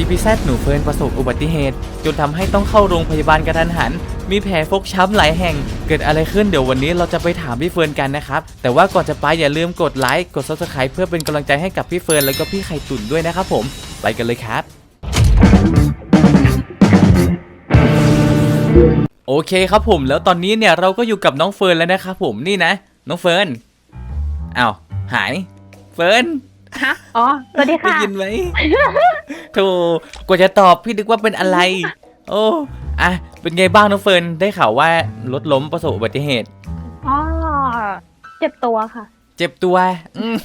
พีพีแซดหนูเฟิร์นประสบอุบัติเหตุ จนทำให้ต้องเข้าโรงพยาบาลกระทันหัน มีแผลฟกช้ำหลายแห่ง เกิดอะไรขึ้นเดี๋ยววันนี้เราจะไปถามพี่เฟิร์นกันนะครับ แต่ว่าก่อนจะไปอย่าลืมกดไลค์ กด subscribe เพื่อเป็นกำลังใจให้กับพี่เฟิร์นแล้วก็พี่ไข่ตุ่นด้วยนะครับผม ไปกันเลยครับโอเคครับผมแล้วตอนนี้เนี่ยเราก็อยู่กับน้องเฟิร์นแล้วนะครับผมนี่นะ น้องเฟิร์นอ้าวหาย เฟิร์น ฮะ อ๋อ สวัสดีได้ค่ะ ยินไหมโธ่กว่าจะตอบพี่นึกว่าเป็นอะไร โอ้อะเป็นไงบ้างน้องเฟิร์นได้ข่าวว่ารถล้มประสบอุบัติเหตุ อ๋อ เจ็บตัวค่ะ เจ็บตัวอืม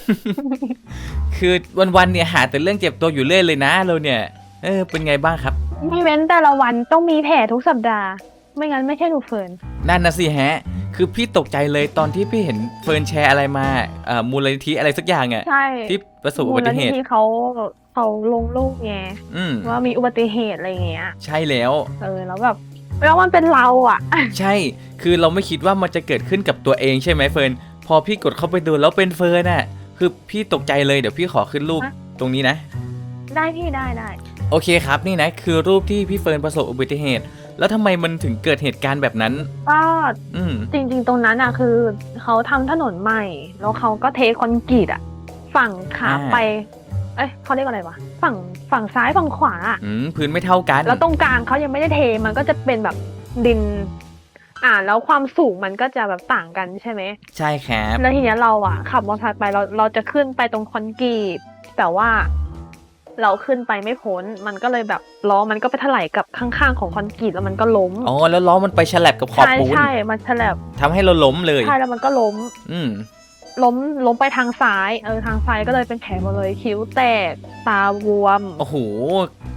คือวันๆเนี่ยหาแต่เรื่องเจ็บตัวอยู่เรื่อยเลยนะเราเนี่ย เออ เป็นไงบ้างครับ ไม่เว้นแต่ละวันต้องมีแผลทุกสัปดาห์ ไม่งั้นไม่ใช่หนูเฟิร์น นั่นนะสิฮะ คือพี่ตกใจเลยตอนที่พี่เห็นเฟิร์นแชร์อะไรมาเอ่อมูลนิธิอะไรสักอย่างอะใช่ที่ประสบอุบัติเหตุมูลนิธิเขาเขาลงรูปไงอืมว่ามีอุบัติเหตุอะไรอย่างเงี้ย ใช่แล้ว เออแล้วแบบแล้วมันเป็นเราอะ ใช่ คือเราไม่คิดว่ามันจะเกิดขึ้นกับตัวเองใช่ไหมเฟิร์นพอพี่กดเข้าไปดูแล้วเป็นเฟิร์นน่ะ คือพี่ตกใจเลยเดี๋ยวพี่ขอขึ้นรูปฮะตรงนี้นะ ได้พี่ได้ได้โอเคครับนี่นะคือรูปที่พี่เฟิร์นประสบอุบัติเหตุ แล้วทำไมมันถึงเกิดเหตุการณ์แบบนั้นก็อืมจริงๆ ตรงนั้นอะคือเขาทำถนนใหม่ แล้วเขาก็เทคอนกรีตอะ ฝั่งขาอ่าไป เอ้ยเขาเรียกอะไรวะฝั่งฝั่งซ้ายฝั่งขวาอะอืมพื้นไม่เท่ากัน แล้วตรงกลางเขายังไม่ได้เทมันก็จะเป็นแบบดิน อ่า แล้วความสูงมันก็จะแบบต่างกันใช่ไหมใช่ครับแล้วทีเนี้ยเราอะขับมอเตอร์ไซค์ไปเราเราจะขึ้นไปตรงคอนกรีตแต่ว่า เราขึ้นไปไม่พ้น มันก็เลยแบบล้อมันก็ไปถลายกับข้างๆของคอนกรีตแล้วมันก็ล้ม อ๋อ แล้วล้อมันไปฉลับกับขอบใช่ปูนใช่ มันฉลับทำให้เราล้มเลย ใช่แล้วมันก็ล้ม อืม ล้มล้มไปทางซ้าย เออทางซ้ายก็เลยเป็นแผลหมดเลยคิ้วแตกตาบวม โอ้โห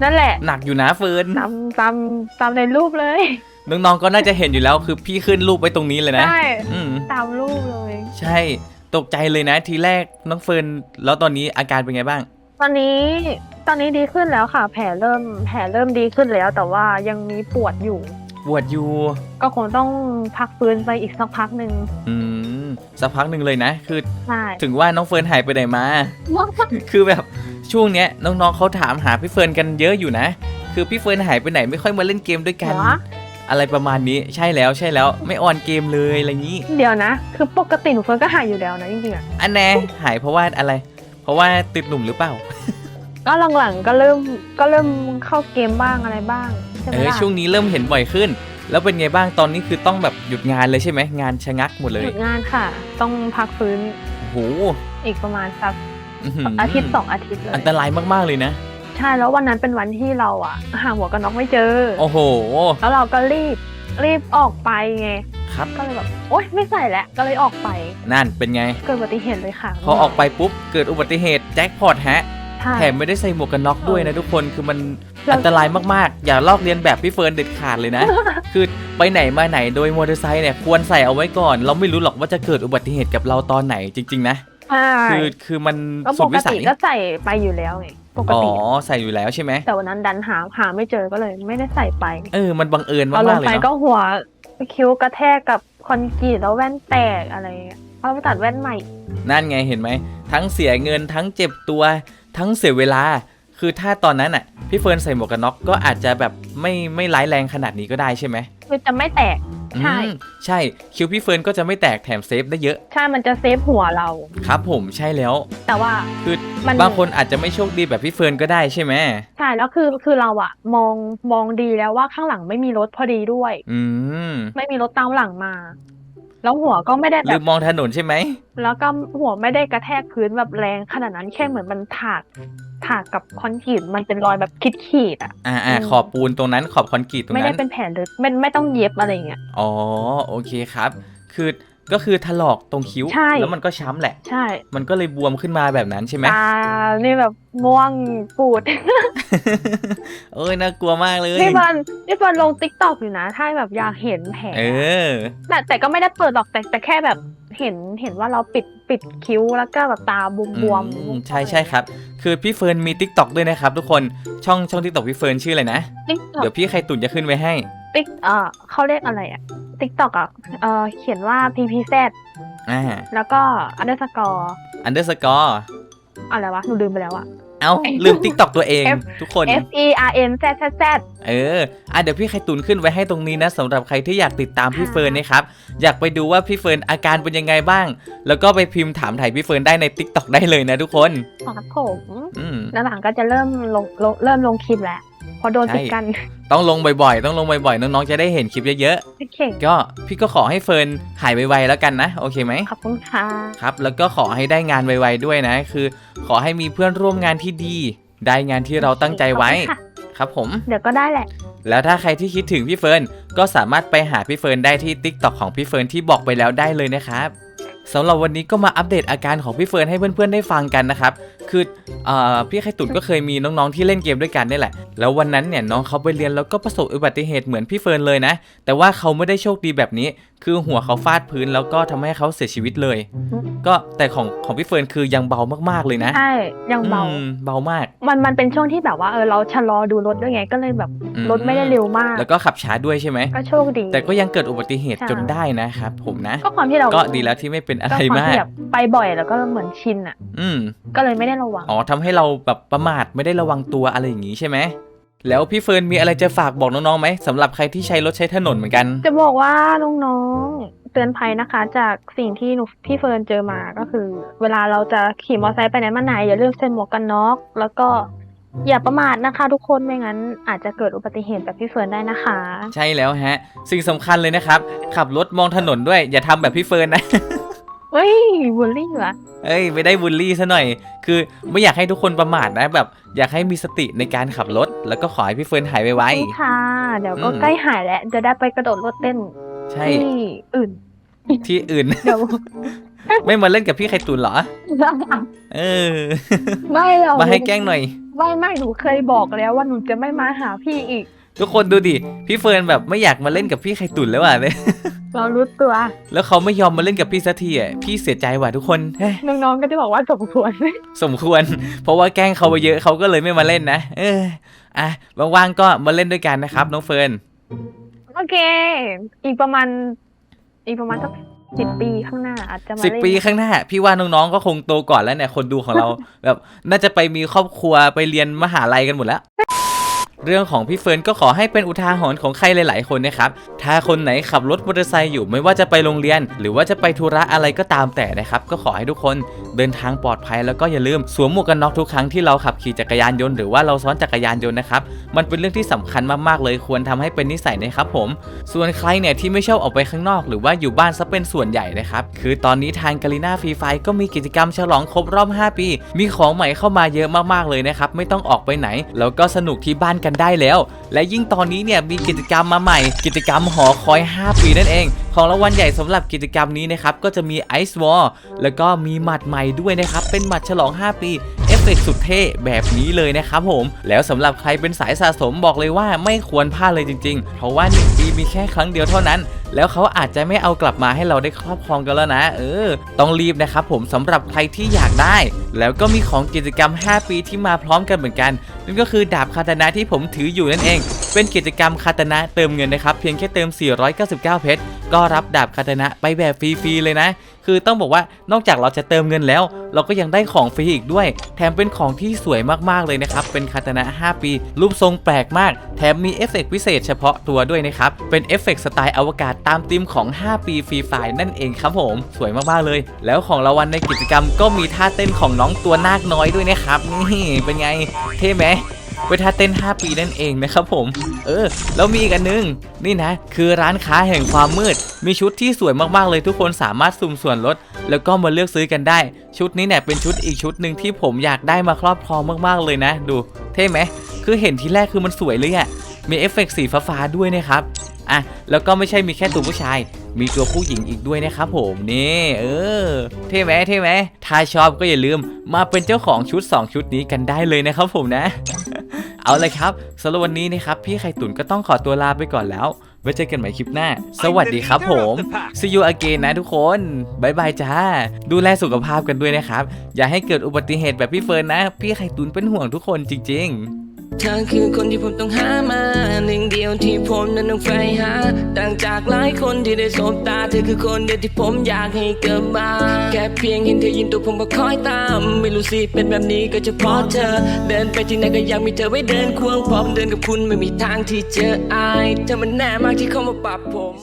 นั่นแหละหนักอยู่นะเฟิร์น ตามตามตามในรูปเลย น้องๆ ก็น่าจะเห็นอยู่แล้วคือพี่ขึ้นรูปไว้ตรงนี้เลยนะ ใช่ อืม ตามรูปเลย ใช่ ตกใจเลยนะทีแรกน้องเฟิร์น แล้วตอนนี้อาการเป็นไงบ้าง ตอนนี้ตอนนี้ดีขึ้นแล้วค่ะ แผลเริ่มแผลเริ่มดีขึ้นแล้ว แต่ว่ายังมีปวดอยู่ ปวดอยู่ ก็คงต้องพักฟื้นไปอีกสักพักหนึ่งอืมสักพักหนึ่งเลยนะ คือใช่ถึงว่าน้องเฟิร์นหายไปไหนมา คือแบบช่วงเนี้ยน้องๆเขาถามหาพี่เฟิร์นกันเยอะอยู่นะ คือพี่เฟิร์นหายไปไหนไม่ค่อยมาเล่นเกมด้วยกันเหรออะไรประมาณนี้ใช่แล้วใช่แล้วไม่ออนเกมเลยอะไรงี้ เดี๋ยวนะ คือปกติหนูเฟิร์นก็หายอยู่แล้วนะจริงๆอะอันแน่หายเพราะว่าอะไร เพราะว่าติดหนุ่มหรือเปล่า ก็หลังๆก็เริ่มก็เริ่มเข้าเกมบ้างอะไรบ้างใช่ไหเอมอล่ะช่วงนี้เริ่มเห็นบ่อยขึ้น แล้วเป็นไงบ้างตอนนี้คือต้องแบบหยุดงานเลยใช่ไหมงานชะงักหมดเลหยยุดงานค่ะ ต้องพักฟื้นโอ้โหอีกประมาณสักอื้อหือาทิตย์สองอาทิตย์เลยอันตรายมากๆเลยนะ ใช่แล้ววันนั้นเป็นวันที่เราอะหาหัวกกันน็อกไม่เจอ โอ้โห แล้วเราก็รีบรีบออกไปไง ครับ ก็เลยแบบโอ๊ยไม่ใส่แล้วก็เลยออกไปนั่นเป็นไง เกิดอุบัติเหตุเลยค่ะพอออกไปปุ๊บเกิดอุบัติเหตุแจ็คพอตฮะ ใช่ แถมไม่ได้ใส่หมวกกันน็อกด้วยนะทุกคนคือมันเรา อันตรายมากๆ อย่าลอกเลียนแบบพี่เฟิร์นเด็ดขาดเลยนะ คือไปไหนมาไหนโดยมอเตอร์ไซค์เนี่ยควรใส่เอาไว้ก่อน เราไม่รู้หรอกว่าจะเกิดอุบัติเหตุกับเราตอนไหนจริง ๆ นะ ใช่คือคือมันก็สุปดกวิสัติยก็ใส่ไปอยู่แล้วไงปกอ๋อติอะใส่อยู่แล้วใช่ไหมแต่วันนั้นดันหาหาไม่เจอก็เลยไม่ได้ใส่ไปเออมันบังเอิญพอลมางกๆเลยไปเนาะ ก็หัว คิ้วกระแทกกับคอนกรีตแล้วแว่นแตกอะไรเงี้ยเพราะเราตัดแว่นใหม่ นั่นไงเห็นไหม ทั้งเสียเงินทั้งเจ็บตัว ทั้งเสียเวลา คือถ้าตอนนั้นอะ พี่เฟิร์นใส่หมวกกันน็อกก็อาจจะแบบไม่ไม่ร้ายแรงขนาดนี้ก็ได้ใช่ไหมคือจะไม่แตก ใช่ อืมใช่คิวพี่เฟิร์นก็จะไม่แตกแถมเซฟได้เยอะใช่มันจะเซฟหัวเรา ครับผมใช่แล้ว แต่ว่า คือมัน บางคนอาจจะไม่โชคดีแบบพี่เฟิร์นก็ได้ใช่ไหมใช่แล้วคือคือเราอะมองมองดีแล้วว่าข้างหลังไม่มีรถพอดีด้วย อืม ไม่มีรถตามหลังมา แล้วหัวก็ไม่ได้แบลืบมมองถนนใช่ไหม แล้วก็หัวไม่ได้กระแทกพื้นแบบแรงขนาดนั้นแค่เหมือนมันถากถากกับคอนกรีตมันเป็นรอยแบบคิดขีดๆอะอ่าอ่าอืม ขอบปูนตรงนั้นขอบคอนกรีตตรงไม่ได้นั้น เป็นแผลลึกไม่ไม่ต้องเย็บอะไรอย่างเงี้ย อ๋อ โอเคครับ คือ ก็คือถลอกตรงคิ้ว ใช่ แล้วมันก็ช้ำแหละ ใช่มันก็เลยบวมขึ้นมาแบบนั้นใช่ไหม ตา นี่แบบม่วงปูด เอ้ยน่ากลัวมากเลย นี่บันนี่บันลงติ๊กต็อกอยู่นะ ถ้าแบบอยากเห็นแผลเออ แต่แต่ก็ไม่ได้เปิดหรอกแต่แต่แค่แบบเห็นเห็นว่าเราปิดปิดคิ้วแล้วก็แบบตาบวมบวมๆอืมใช่ใช่ครับ คือพี่เฟิร์นมี t ิ k t o k ด้วยนะครับทุกคนช่องช่อง t ิ k t o k พี่เฟิร์นชื่ออะไรนะ ติ๊กต็อกเดี๋ยวพี่ไข่ตุ่นจะขึ้นไว้ให้ ติ๊กเอ่อเขาเรียกอะไรอะติ๊กต็อกอะเอ่อเขียนว่า ppz อ่าแล้วก็ underscore underscore อะไรวะ หนูลืมไปแล้วอะ เอ้าเอาลืมติ๊กตอกตัวเอง F ทุกคน F E R N Z Z Z เอออะเดี๋ยวพี่ไข่ตุนขึ้นไว้ให้ตรงนี้นะสำหรับใครที่อยากติดตามพี่ค่ะเฟิร์นนะครับ อยากไปดูว่าพี่เฟิร์นอาการเป็นยังไงบ้าง แล้วก็ไปพิมพ์ถามถ่ายพี่เฟิร์นได้ใน t ิ k t o k ได้เลยนะทุกคน ครับผม อืม แล้วหลังก็จะเริ่มลงลงเริ่มลงคลิปแล้วเพอโดนใช่ปิดกันต้องลงบ่อยๆ ต้องลงบ่อยๆ น้องๆ จะได้เห็นคลิปเยอะโอเคๆก็พี่ก็ขอให้เฟิร์นหายไวๆ แล้วกันนะ โอเคไหมขอบคุณค่ะ ครับ แล้วก็ขอให้ได้งานไวๆ ด้วยนะ คือ ขอให้มีเพื่อนร่วมงานที่ดี ได้งานที่เราตั้งใจไว้ขอบคุณค่ะครับผม เดี๋ยวก็ได้แหละ แล้วถ้าใครที่คิดถึงพี่เฟิร์น ก็สามารถไปหาพี่เฟิร์นได้ที่ t ิ k t o k ของพี่เฟิร์นที่บอกไปแล้วได้เลยนะครับ สำหรับวันนี้ก็มาอัปเดตอาการของพี่เฟิร์นให้เพื่อนๆได้ฟังกันนะครับ คือเออพี่ไข่ตุ๋นก็เคยมีน้องๆที่เล่นเกมด้วยกันนี่แหละ แล้ววันนั้นเนี่ยน้องเขาไปเรียนแล้วก็ประสบอุบัติเหตุเหมือนพี่เฟิร์นเลยนะ แต่ว่าเขาไม่ได้โชคดีแบบนี้ คือหัวเขาฟาดพื้นแล้วก็ทำให้เขาเสียชีวิตเลยอืมก็แต่ของของพี่เฟิร์นคือยังเบามากๆเลยนะ ใช่ ยังเบาอืมเบามาก มันมันเป็นช่วงที่แบบว่าเออเราชะลอดูรถด้วยไงก็เลยแบบอืรถไม่ได้เร็วมาก แล้วก็ขับช้าด้วยใช่ไหมก็โชคดี แต่ก็ยังเกิดอุบัติเหตุใช่จนได้นะครับผมนะ ก็ความที่เราก็ดีแล้วที่ไม่เป็นอะไรก็ควมากที่แบบไปบ่อยแล้วก็เหมือนชินอะ อืม ก็เลยไม่ได้ระวัง อ๋อทำให้เราแบบประมาทไม่ได้ระวังตัวอะไรอย่างนี้ใช่ไหมแล้วพี่เฟิร์นมีอะไรจะฝากบอกน้องๆไหมสำหรับใครที่ใช้รถใช้ถนนเหมือนกัน จะบอกว่าน้องๆเตือนภัยนะคะ จากสิ่งที่หนูพี่เฟิร์นเจอมาก็คือ เวลาเราจะขี่มอเตอร์ไซค์ไปไหนมาไหนอย่าลืมใส่หมวกกันน็อกแล้วก็อย่าประมาทนะคะ ทุกคนไม่งั้นอาจจะเกิดอุบัติเหตุแบบพี่เฟิร์นได้นะคะ ใช่แล้วฮะ สิ่งสำคัญเลยนะครับ ขับรถมองถนนด้วย อย่าทำแบบพี่เฟิร์นนะ เฮ้ยบูลลี่เหรอเอ้ยไม่ได้บูลลี่ซะหน่อย คือไม่อยากให้ทุกคนประมาทนะแบบ อยากให้มีสติในการขับรถ แล้วก็ขอให้พี่เฟิร์นหายไวขอบคุณค่ะ เดี๋ยวก็อืมใกล้หายแล้วจะได้ไปกระโดดรถเต้นๆใช่ที่อื่น ที่อื่น เดี๋ยวไม่มาเล่นกับพี่ไข่ตุนเหรอ เออ ไม่หรอกมาให้แกล้งหน่อย ไม่ไม่หนูเคยบอกแล้วว่าหนูจะไม่มาหาพี่อีก ทุกคนดูดิ พี่เฟิร์นแบบไม่อยากมาเล่นกับพี่ไข่ตุนแล้วอะเนี่ย เรารู้ตัว แล้วเขาไม่ยอมมาเล่นกับพี่สักทีอะ พี่เสียใจว่ะทุกคนเฮ้ยน้องๆ ก็จะบอกว่าสมควร สมควร เพราะว่าแกล้งเขาไปเยอะเขาก็เลยไม่มาเล่นนะ เออ อะ ว่างๆ ก็มาเล่นด้วยกันนะครับน้องเฟิร์น โอเค อีกประมาณ อีกประมาณสักสิบปีข้างหน้าอาจจะมาสิบเล่นปีข้างหน้า พี่ว่าน้องๆ ก็คงโตก่อนแล้วเนี่ยคนดูของเรา แบบน่าจะไปมีครอบครัวไปเรียนมหาลัยกันหมดแล้ว เรื่องของพี่เฟิร์นก็ขอให้เป็นอุทาหรณ์ของใครหลาย ๆ คนนะครับ ถ้าคนไหนขับรถมอเตอร์ไซค์อยู่ไม่ว่าจะไปโรงเรียน หรือว่าจะไปธุระอะไรก็ตามแต่นะครับ ก็ขอให้ทุกคนเดินทางปลอดภัยแล้วก็อย่าลืมสวมหมวกกันน็อกทุกครั้งที่เราขับขี่จักรยานยนต์หรือว่าเราซ้อนจักรยานยนต์นะครับ มันเป็นเรื่องที่สำคัญมาก ๆ เลยควรทำให้เป็นนิสัยนะครับผม ส่วนใครเนี่ยที่ไม่ชอบออกไปข้างนอก หรือว่าอยู่บ้านซะเป็นส่วนใหญ่นะครับ คือตอนนี้ทางกาลิน่าฟรีไฟก็มีกิจกรรมฉลองครบรอบ 5 ปี มีของใหม่เข้ามาเยอะมาก ๆ เลยนะครับ ไม่ต้องออกไปไหน แล้วก็สนุกที่บ้านกันได้แล้ว และยิ่งตอนนี้เนี่ยมีกิจกรรมมาใหม่ กิจกรรมหอคอย 5 ปีนั่นเอง ของรางวัลใหญ่สำหรับกิจกรรมนี้นะครับก็จะมีไอซ์วอลแล้วก็มีหมัดใหม่ด้วยนะครับเป็นหมัดฉลอง 5 ปีเอฟเฟกต์สุดเท่แบบนี้เลยนะครับผม แล้วสำหรับใครเป็นสายสะสมบอกเลยว่าไม่ควรพลาดเลยจริง ๆ เพราะว่า 1 ปีมีแค่ครั้งเดียวเท่านั้นแล้วเขาอาจจะไม่เอากลับมาให้เราได้ครอบครองกันแล้วนะ เออ ต้องรีบนะครับผมสำหรับใครที่อยากได้ แล้วก็มีของกิจกรรม 5 ปีที่มาพร้อมกันเหมือนกัน นั่นก็คือดาบคาตานะที่ผมถืออยู่นั่นเอง เป็นกิจกรรมคาตานะเติมเงินนะครับ เพียงแค่เติม 499 เพชร ก็รับดาบคาตานะไปแบบฟรีๆเลยนะ คือต้องบอกว่านอกจากเราจะเติมเงินแล้ว เราก็ยังได้ของฟรีอีกด้วย แถมเป็นของที่สวยมากๆเลยนะครับ เป็นคาตานะ 5 ปี รูปทรงแปลกมาก แถมมีเอฟเฟกต์พิเศษเฉพาะตัวด้วยนะครับ เป็นเอฟเฟกต์สไตล์อวกาศตามธีมของ 5 ปีฟรีไฟนั่นเองครับผม สวยมากๆเลย แล้วของรางวัลในกิจกรรมก็มีท่าเต้นของน้องตัวนาคน้อยด้วยนะครับ นี่เป็นไงเท่ไหมเป็นท่าเต้น 5 ปีนั่นเองนะครับผม เออ แล้วมีอีกอันนึง นี่นะ คือร้านค้าแห่งความมืด มีชุดที่สวยมากๆเลยทุกคนสามารถสุ่มส่วนลด แล้วก็มาเลือกซื้อกันได้ ชุดนี้เนี่ยเป็นชุดอีกชุดหนึ่งที่ผมอยากได้มาครอบครองมากๆเลยนะ ดู เท่ไหม คือเห็นทีแรกคือมันสวยเลยอะ่ะมีเอฟเฟกต์สีฟ้าๆด้วยนะครับ อะแล้วก็ไม่ใช่มีแค่ตัวผู้ชาย มีตัวผู้หญิงอีกด้วยนะครับผมนี่เออเท่ไหมเท่ไหมถ้าชอบก็อย่าลืมมาเป็นเจ้าของชุด 2 ชุดนี้กันได้เลยนะครับผมนะ เอาเลยครับสำหรับวันนี้นะครับพี่ไข่ตุ๋นก็ต้องขอตัวลาไปก่อนแล้วไว้เจอกันใหม่คลิปหน้า สวัสดีครับผม See you again นะทุกคนบายบายจ้า ดูแลสุขภาพกันด้วยนะครับ อย่าให้เกิดอุบัติเหตุแบบพี่เฟิร์นนะ พี่ไข่ตุ๋นเป็นห่วงทุกคนจริง ๆ เธอคือคนที่ผมต้องหามาหนึ่ง เดียวที่ผมนั้นต้องใฝ่หา ต่างจากหลายคนที่ได้สบตา เธอคือคนเดียวที่ผมอยากให้เกิดมา แค่เพียงเห็นเธอยิ้มตัวผมก็คอยตาม ไม่รู้สิเป็นแบบนี้ก็เฉพาะเธอ เดินไปที่ไหนก็อยากมีเธอไว้เดินควงพร้อมเดินกับคุณไม่มีทางที่เจออายเธอมันแน่มากที่เข้ามาปรับผม